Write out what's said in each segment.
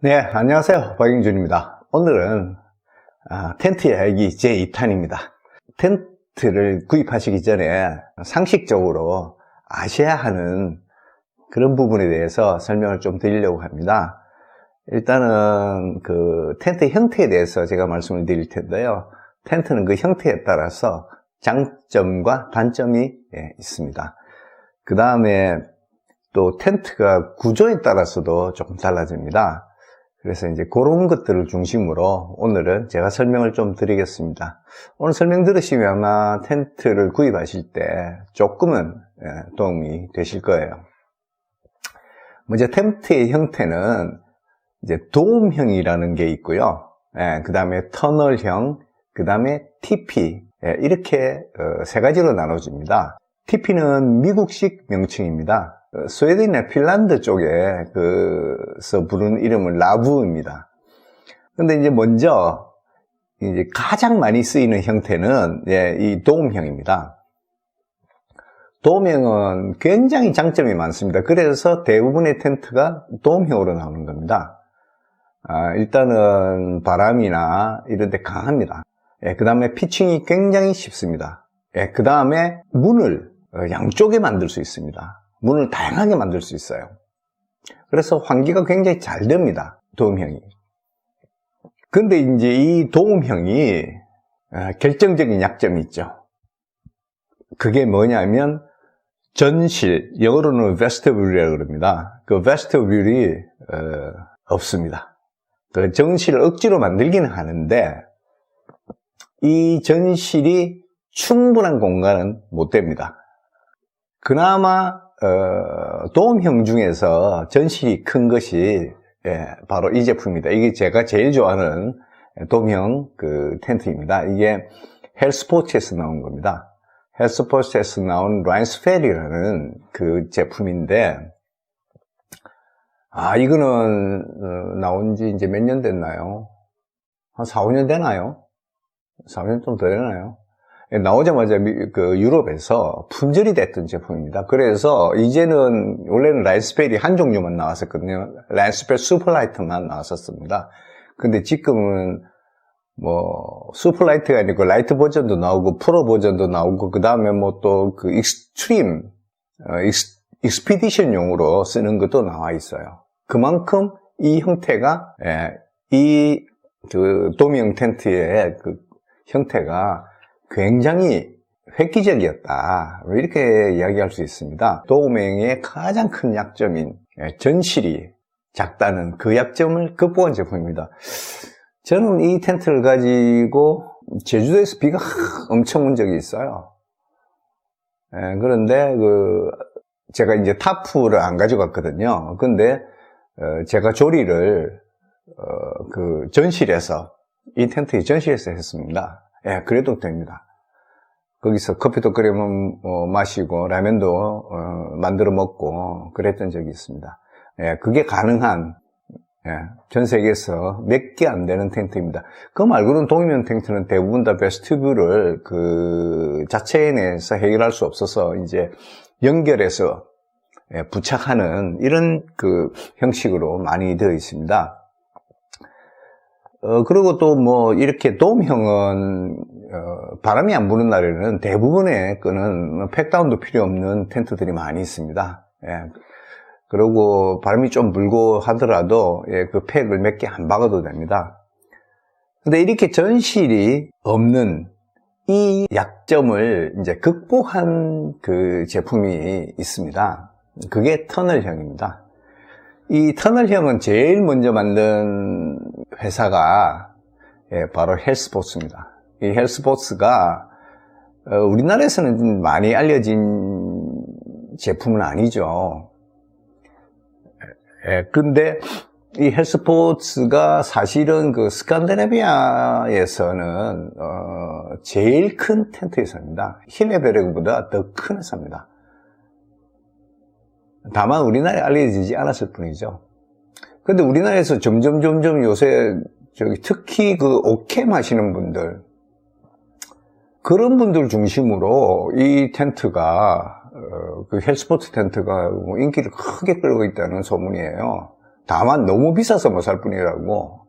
네, 안녕하세요. 박영준입니다. 오늘은 아, 텐트 이야기 제2탄입니다. 텐트를 구입하시기 전에 상식적으로 아셔야 하는 그런 부분에 대해서 설명을 좀 드리려고 합니다. 일단은 그 텐트 형태에 대해서 제가 말씀을 드릴 텐데요. 텐트는 그 형태에 따라서 장점과 단점이 예, 있습니다. 그 다음에 또 텐트가 구조에 따라서도 조금 달라집니다. 그래서 이제 그런 것들을 중심으로 오늘은 제가 설명을 좀 드리겠습니다. 오늘 설명 들으시면 아마 텐트를 구입하실 때 조금은 예, 도움이 되실 거예요. 먼저 텐트의 형태는 이제 도움형이라는 게 있고요. 그 다음에 터널형, 그 다음에 TP 예, 이렇게 어, 세 가지로 나눠집니다. TP는 미국식 명칭입니다. 어, 스웨덴이나 핀란드 쪽에서 부르는 이름은 라부입니다. 근데 이제 먼저 이제 가장 많이 쓰이는 형태는 예, 이 도움형입니다. 도움형은 굉장히 장점이 많습니다. 그래서 대부분의 텐트가 도움형으로 나오는 겁니다. 아, 일단은 바람이나 이런 데 강합니다. 예, 그 다음에 피칭이 굉장히 쉽습니다. 예, 그 다음에 문을 어, 양쪽에 만들 수 있습니다. 문을 다양하게 만들 수 있어요. 그래서 환기가 굉장히 잘 됩니다. 도움형이. 근데 이제 이 도움형이 어, 결정적인 약점이 있죠. 그게 뭐냐면 전실, 영어로는 vestibule이라고 그럽니다. 그 vestibule이 어, 없습니다. 그 정실을 억지로 만들기는 하는데 이 전실이 충분한 공간은 못 됩니다. 그나마 어, 도움형 중에서 전실이 큰 것이 예, 바로 이 제품입니다. 이게 제가 제일 좋아하는 도움형 그 텐트입니다. 이게 헬스포츠에서 나온 겁니다. 헬스포츠에서 나온 라인스펠이라는 그 제품인데 아 이거는 어, 나온 지 이제 몇 년 됐나요? 한 4, 5년 되나요? 4, 5년 좀 더 되나요? 나오자마자 그 유럽에서 품절이 됐던 제품입니다. 그래서 이제는 원래는 라인스펠이 한 종류만 나왔었거든요. 라인스펠 슈퍼라이트만 나왔었습니다. 근데 지금은 뭐 슈퍼라이트가 아니고 라이트 버전도 나오고 프로 버전도 나오고 그 다음에 뭐 또 그 익스트림 어, 익스, 익스피디션용으로 쓰는 것도 나와 있어요. 그만큼 이 형태가 예, 이그 도미형 텐트의 그 형태가 굉장히 획기적이었다. 이렇게 이야기할 수 있습니다. 도움행의 가장 큰 약점인 전실이 작다는 그 약점을 극복한 제품입니다. 저는 이 텐트를 가지고 제주도에서 비가 엄청 온 적이 있어요. 그런데 그 제가 이제 타프를 안 가져갔거든요. 근데 어, 제가 조리를 어, 그 전실에서 이 텐트의 전실에서 했습니다. 예, 그래도 됩니다. 거기서 커피도 끓여 어, 마시고 라면도 어, 만들어 먹고 그랬던 적이 있습니다. 예, 그게 가능한 예, 전 세계에서 몇 개 안 되는 텐트입니다. 그 말고는 동이면 텐트는 대부분 다 베스티뷰를 그 자체 내에서 해결할 수 없어서 이제 연결해서 예, 부착하는 이런 그 형식으로 많이 되어 있습니다. 어, 그리고 또 뭐, 이렇게 돔형은, 어, 바람이 안 부는 날에는 대부분의 뭐 팩다운도 필요 없는 텐트들이 많이 있습니다. 예. 그리고 바람이 좀 불고 하더라도, 예, 그 팩을 몇 개 안 박아도 됩니다. 근데 이렇게 전실이 없는 이 약점을 이제 극복한 그 제품이 있습니다. 그게 터널형입니다. 이 터널형은 제일 먼저 만든 회사가 예, 바로 헬스포츠입니다. 이 헬스포츠가 어, 우리나라에서는 많이 알려진 제품은 아니죠. 예, 근데 이 헬스포츠가 사실은 그 스칸디네비아에서는 어, 제일 큰 텐트 회사입니다. 힐레베르그보다 더 큰 회사입니다. 다만 우리나라에 알려지지 않았을 뿐이죠. 근데 우리나라에서 점점 점점 요새 저기 특히 그 오캠 하시는 분들 그런 분들 중심으로 이 텐트가 어, 그 헬스포츠 텐트가 뭐 인기를 크게 끌고 있다는 소문이에요. 다만 너무 비싸서 못 살 뿐이라고.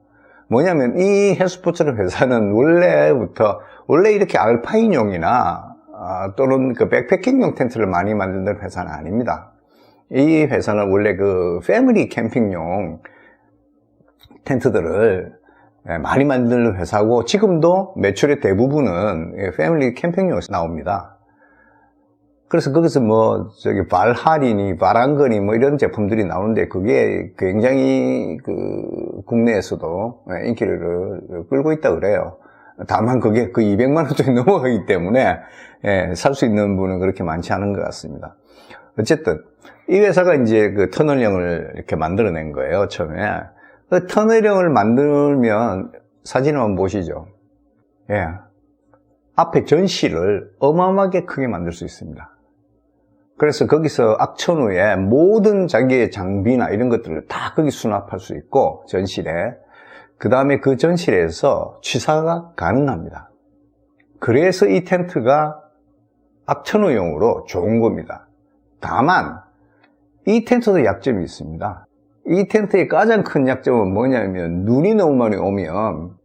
뭐냐면 이 헬스포츠의 회사는 원래부터 원래 이렇게 알파인용이나 아, 또는 그 백패킹용 텐트를 많이 만드는 회사는 아닙니다. 이 회사는 원래 그 패밀리 캠핑용 텐트들을 예, 많이 만드는 회사고 지금도 매출의 대부분은 예, 패밀리 캠핑용에서 나옵니다. 그래서 거기서 뭐 저기 발할이니 발안거니 뭐 이런 제품들이 나오는데 그게 굉장히 그 국내에서도 예, 인기를 끌고 있다 그래요. 다만 그게 그 200만 원 정도 넘어가기 때문에 예, 살 수 있는 분은 그렇게 많지 않은 것 같습니다. 어쨌든 이 회사가 이제 그 터널형을 이렇게 만들어낸 거예요 처음에. 그 터널형을 만들면 사진을 한번 보시죠. 예. 앞에 전시를 어마어마하게 크게 만들 수 있습니다. 그래서 거기서 악천후에 모든 자기의 장비나 이런 것들을 다 거기 수납할 수 있고 전실에 그 다음에 그 전실에서 취사가 가능합니다. 그래서 이 텐트가 악천후용으로 좋은 겁니다. 다만 이 텐트도 약점이 있습니다. 이 텐트의 가장 큰 약점은 뭐냐면 눈이 너무 많이 오면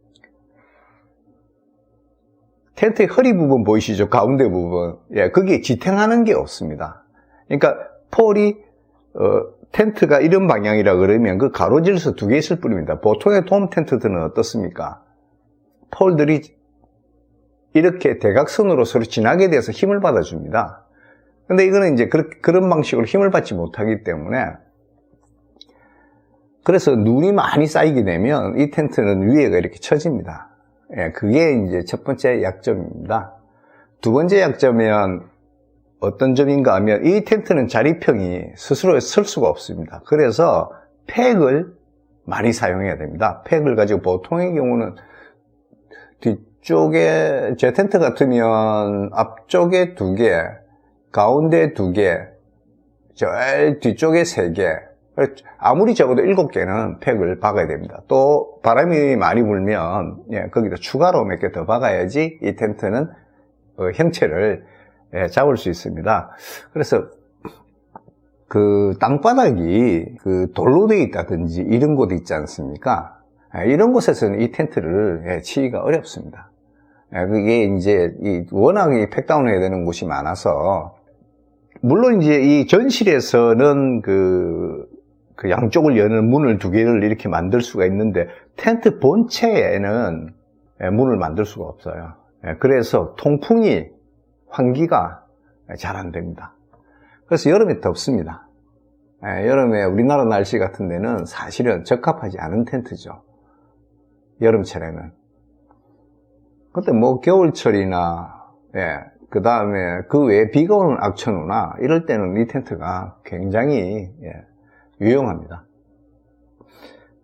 텐트의 허리 부분 보이시죠? 가운데 부분. 예, 거기에 지탱하는 게 없습니다. 그러니까 폴이 어, 텐트가 이런 방향이라 그러면 그 가로질서 두 개 있을 뿐입니다. 보통의 돔 텐트들은 어떻습니까? 폴들이 이렇게 대각선으로 서로 지나게 돼서 힘을 받아줍니다. 근데 이거는 이제 그 런 방식으로 힘을 받지 못하기 때문에 그래서 눈이 많이 쌓이게 되면 이 텐트는 위에가 이렇게 처집니다. 예, 그게 이제 첫 번째 약점입니다. 두 번째 약점은 어떤 점인가 하면 이 텐트는 자리평이 스스로 쓸 수가 없습니다. 그래서 팩을 많이 사용해야 됩니다. 팩을 가지고 보통의 경우는 뒤쪽에 제 텐트 같으면 앞쪽에 두 개, 가운데 두 개, 저 뒤쪽에 세 개, 아무리 적어도 일곱 개는 팩을 박아야 됩니다. 또 바람이 많이 불면 예, 거기다 추가로 몇 개 더 박아야지 이 텐트는 어, 형체를 예, 잡을 수 있습니다. 그래서 그 땅바닥이 그 돌로 되어 있다든지 이런 곳 있지 않습니까? 예, 이런 곳에서는 이 텐트를 예, 치기가 어렵습니다. 예, 그게 이제 워낙 팩다운 해야 되는 곳이 많아서 물론 이제 이 전실에서는 그, 그 양쪽을 여는 문을 두 개를 이렇게 만들 수가 있는데 텐트 본체에는 예, 문을 만들 수가 없어요. 예, 그래서 통풍이 환기가 잘 안 됩니다. 그래서 여름에 덥습니다. 예, 여름에 우리나라 날씨 같은 데는 사실은 적합하지 않은 텐트죠. 여름철에는. 근데 뭐 겨울철이나 예, 그 다음에 그 외에 비가 오는 악천후나 이럴 때는 이 텐트가 굉장히 예, 유용합니다.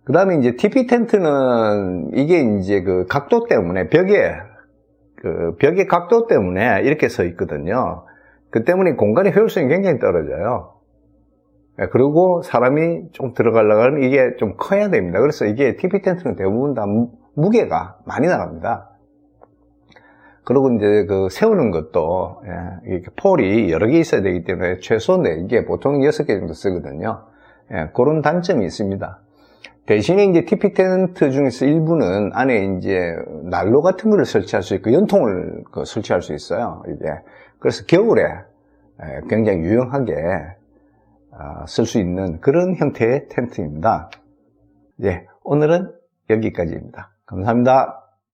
그 다음에 이제 TP 텐트는 이게 이제 그 각도 때문에 벽에 그 벽의 각도 때문에 이렇게 서 있거든요. 그 때문에 공간의 효율성이 굉장히 떨어져요. 예, 그리고 사람이 좀 들어가려고 하면 이게 좀 커야 됩니다. 그래서 이게 TP 텐트는 대부분 다 무게가 많이 나갑니다. 그리고 이제 그 세우는 것도 예, 폴이 여러 개 있어야 되기 때문에 최소 4개, 보통 6개 정도 쓰거든요. 예, 그런 단점이 있습니다. 대신에 이제 TP 텐트 중에서 일부는 안에 이제 난로 같은 거를 설치할 수 있고 연통을 그 설치할 수 있어요. 이게 그래서 겨울에 굉장히 유용하게 아, 쓸수 있는 그런 형태의 텐트입니다. 예, 오늘은 여기까지입니다. 감사합니다.